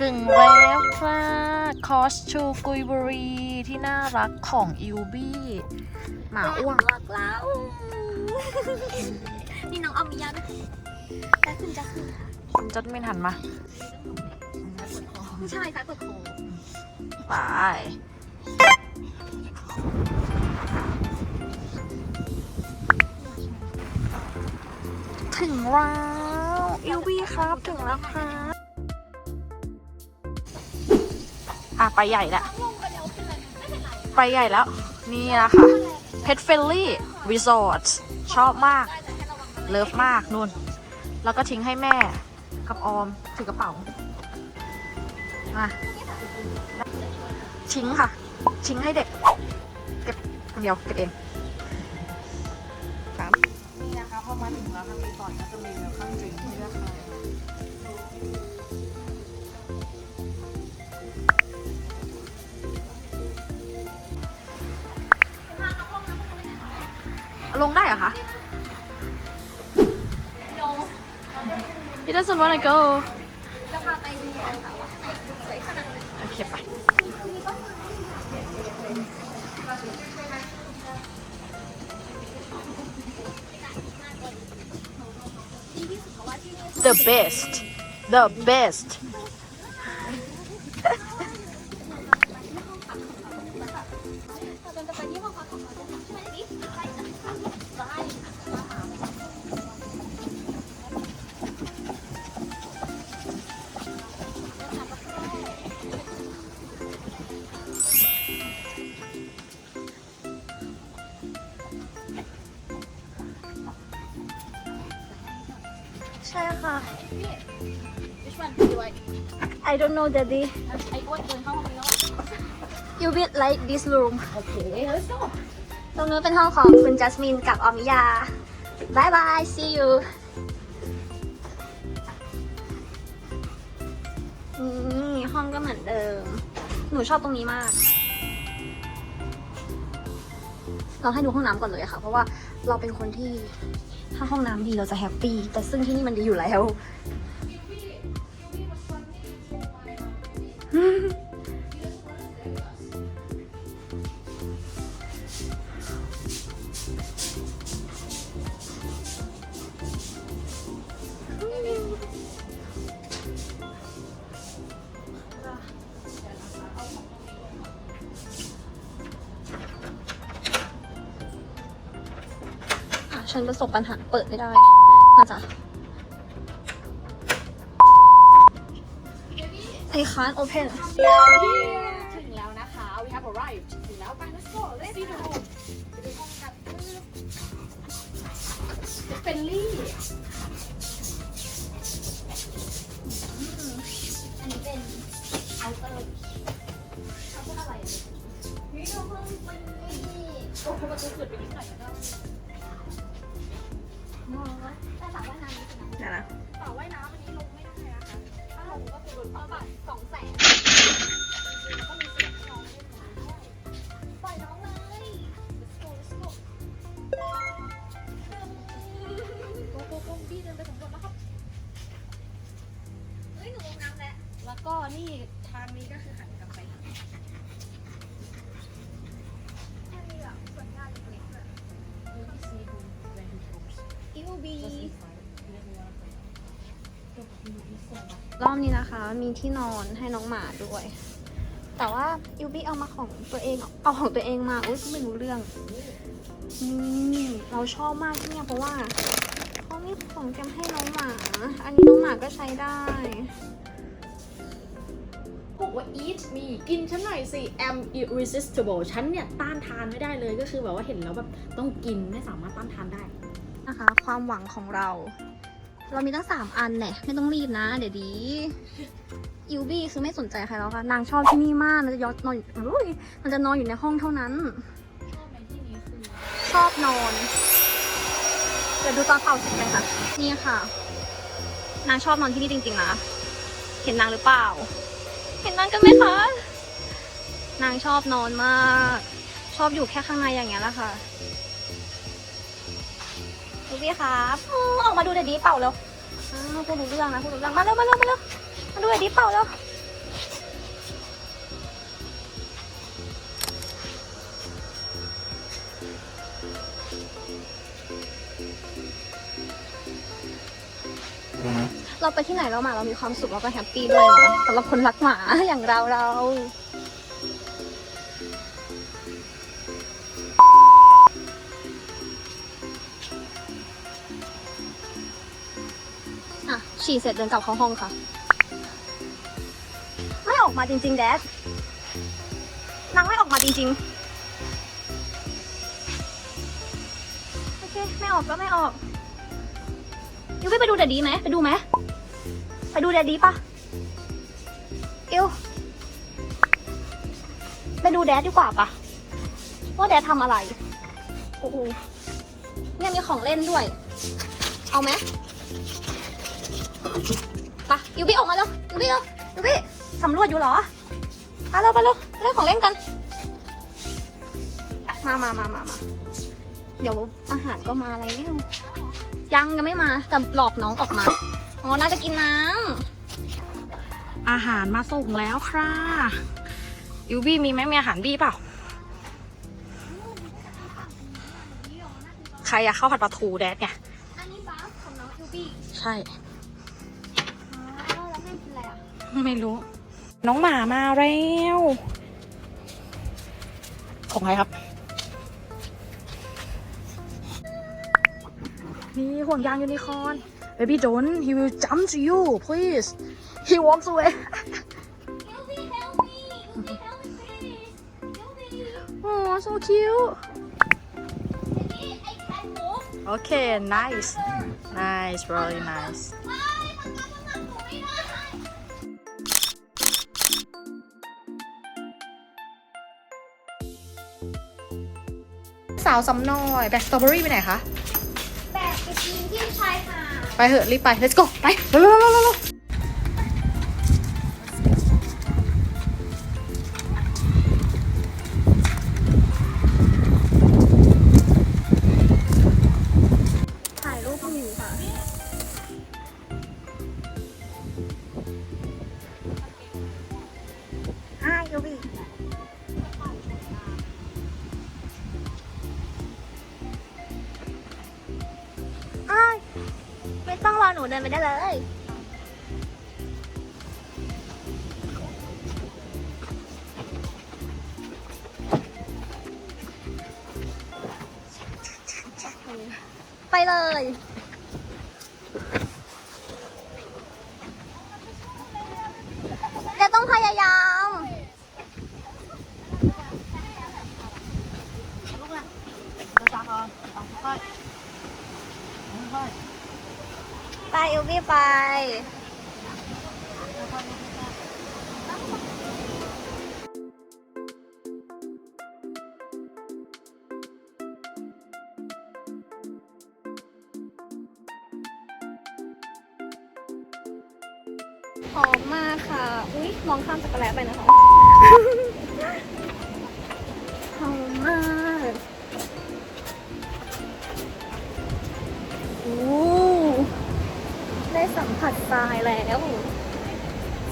ถึงแล้วค่ะคอสชูกุยบุรีที่น่ารักของอิวบี้หมาอ้วนรักเรานี่น้องอามิยาด้วยแต่คุณจะขึ้นค่ะจัดมินหันมาใช่ค่ะกดโคไปถึงแล้วอิวบี้ครับถึงแล้วครับ ไปใหญ่แล้วไปใหญ่แล้ว นี่นะคะเพ t เฟลลี่รีสอร์ทชอบมาก เลิฟมากนู่น แล้วก็ทิ้งให้แม่กับออมถือกระเป๋ามาทิ้งค่ะ ทิ้งให้เด็ก เก็บคนเดียวเก็บเองสามนี่นะคะพอมาถึงแล้วทางรีสอร์ทก็จะมีแบบข้างดริงให้เลือกเล ลงได้เหรอคะ He doesn't wanna go จะพาไปดูกันค่ะว่าไหนสวยขนาดไหน โอเคไป ดีที่สุดเพราะว่าที่นี่ the best the best ใช่ค่ะ Which one do you like I don't know daddy ไอ้อ้วนเดินเข้าห้องนี้แล้ว You will like this room โอเค let's go ตรงนู้นเป็นห้องของคุณจัสมินกับออมิยาบายบาย see you นี่ห้องก็เหมือนเดิม หนูชอบตรงนี้มาก เราให้ดูห้องน้ำก่อนเลยค่ะ เพราะว่าเราเป็นคนที่ ถ้าห้องน้ำดีเราจะแฮปปี้ แต่ซึ่งที่นี่มันดีอยู่แล้ว ฉันประสบปัญหาเปิดไม่ได้น่าจะ I can't open ถึงแล้วนะคะ we have arrived ถึงแล้วไป let's go let's see the room ไปดูห้องกันเป็นลี่อันนี้เป็นเคาเตอร์เคาน์เตอร์อะไรนี่ดูห้องเป็นลี่โอ้โหประตูเปิดไปนิดหน่อยก็ ม รอบนี้นะคะ มีที่นอนให้น้องหมาด้วย แต่ว่ายูบี้เอามาของตัวเอง เอาของตัวเองมาอุ้ยไม่รู้เรื่องนี่เราชอบมากที่เนี่ยเพราะว่าเขามีของเตรียมให้น้องหมา อันนี้น้องหมาก็ใช้ได้บอกว่า eat me กินฉันหน่อยสิ am irresistible ฉันเนี่ยต้านทานไม่ได้เลยก็คือแบบว่าเห็นแล้วแบบต้องกินไม่สามารถต้านทานได้นะคะ ความหวังของเรา เรามีตั้งสามอันแหละไม่ต้องรีบนะ เดี๋ยวดียูบี้คือไม่สนใจใครแล้วค่ะนางชอบที่นี่มากมันจะยอนนอนอุ้ยมันจะนอนอยู่ในห้องเท่านั้นชอบในที่นี้คือชอบนอนเดี๋ยวดูตอนเป่าเสร็จกันค่ะ นี่ค่ะ นางชอบนอนที่นี่จริงๆนะเห็นนางหรือเปล่า เห็นนางกันไหมคะนางชอบนอนมาก ชอบอยู่แค่ข้างในอย่างเงี้ยแหละค่ะ ดูพี่ครับออกมาดูเดี๋ยวดีเป่าแล้วอ้าพูดรู้เรื่องนะพูดรู้เรื่องมาเร็วมาเร็วมาเร็วมาดูเดี๋ยวดีเป่าแล้วเราไปที่ไหนเรามาเรามีความสุขเราก็แฮปปี้ด้วยเนอะสำหรับคนรักหมาอย่างเราเรา ฉี่เสร็จเดินกลับเข้าห้องค่ะ ไม่ออกมาจริง ๆ แดดนางไม่ออกมาจริง ๆ โอเค ไม่ออกก็ไม่ออกยูวี่ไปดูแดดดีไหมไปดูไหมไปดูแดดดีปะอิวไปดูแดดดีกว่าปะว่าแดดทำอะไรโอ้โหเนี่ยมีของเล่นด้วย เอาไหม ปะยูวี่ออกมาแล้วยูวี่เร็วยูวี่สำรวจอยู่เหรอไปเร็วไปเร็วเล่นของเล่นกันมามามามามาเดี๋ยวอาหารก็มาแล้วยังยังไม่มาแต่หลอกน้องออกมาอ๋อน่าจะกินน้อาหารมาส่งแล้วค่ะยูบี้มีไหมมีอาหารบี้เปล่าใครอยากเข้าวผัดปลาทูแดดไงำอันนี้บ้าของน้องยูบี้ใช่ ไม่รู้ น้องหมามาแล้ว ของใครครับ นี่ห่วงยางยูนิคอร์น baby don't he will jump to you please he walks away Yubi, help me! Yubi, help me, please! Yubi! oh so cute Yubi, I can't move! okay nice nice really nice สาวสำน้อยแบกสตรอเบอรี่ไปไหนคะ แบกไปกินที่ชายหาดไปเถอะรีบไป let's go ไปเร็วเไปได้เลย ไปเลยแกต้องพยายาม ไปยูวี่ไป หอมมากค่ะ อุ้ยมองข้ามจักรแลไปนะคะ หอมมาก โอ้ ได้สัมผัสทรายแล้ว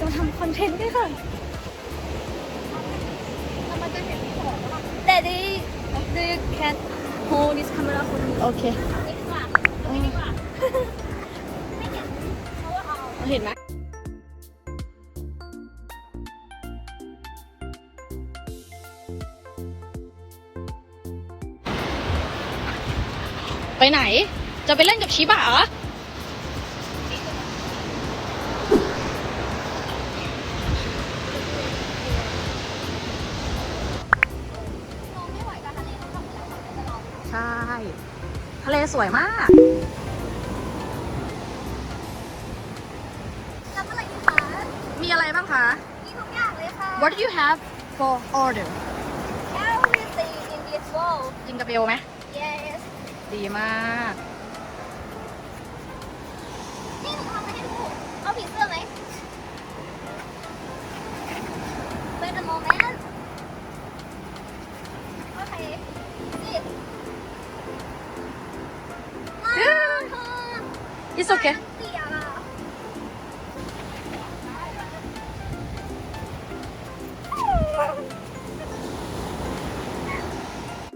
จะทำคอนเทนต์ด้วยค่ะ Daddy do you can hold this camera for me โอเคดีกว่าไม่ดีกว่าไม่เห็นเพราะว่าเอาเห็นไหมไปไหน จะไปเล่นกับชิบะเหรอะเลสวยมากรับอะไรดีคะมีอะไรบ้างคะ มีทุกอย่างเลยค่ะ What do you have for order everything in this world จิงกระเบลไหม yes ดีมาก นี่หนูทำไม่ให้ดูเอาผีเสื้อไหม Wait a moment It's okay เสียอะ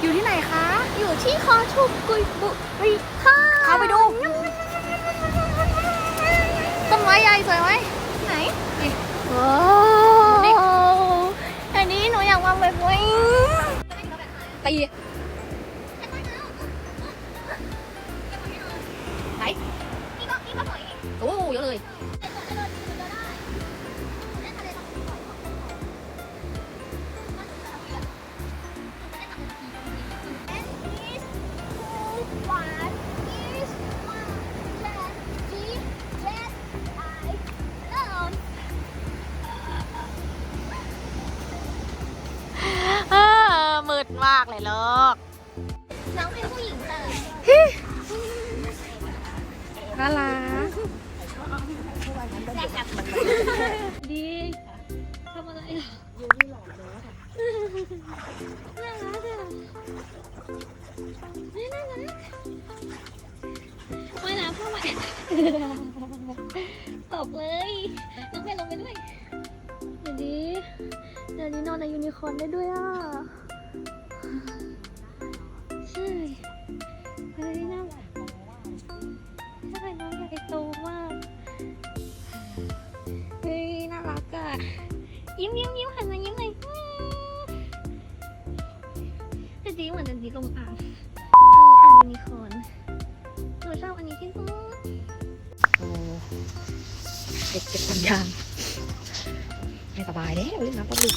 อยู่ที่ไหนคะ อยู่ที่คอชุบกุยบุรีค่ะเข้าไปดู ต้นไม้ไหมยายสวยไหมไหนว้าวอันนี้หนูอยากมาแบบนี้ตีไหน นี้บ่อยมันจะทำเยอะมันจะทำทีตรงนี้ And is two one is one ten G yes I love เออมืดมากเลยลูก น้องเป็นผู้หญิงแต่น่ารักแรกกับ ดีทำอะไรอะน่ารักอะน่ารักไม่น้ำเข้ามาตบเลย น้องเพลลงไปด้วย เดี๋ยวนี้เดี๋ยวนี้นอนในยูนิคอร์นได้ด้วยอะ ยิ้มยิ้มยิ้มหันมายิ้มเลยอืมแต่ดีเหมือนจะจีลงอ่างเอออ่างยูนิคอร์นหนูชอบอันนี้ที่สุดเด็กเก็บทุกอย่างไม่สบายแล้วเล่นน้ำปลาบึก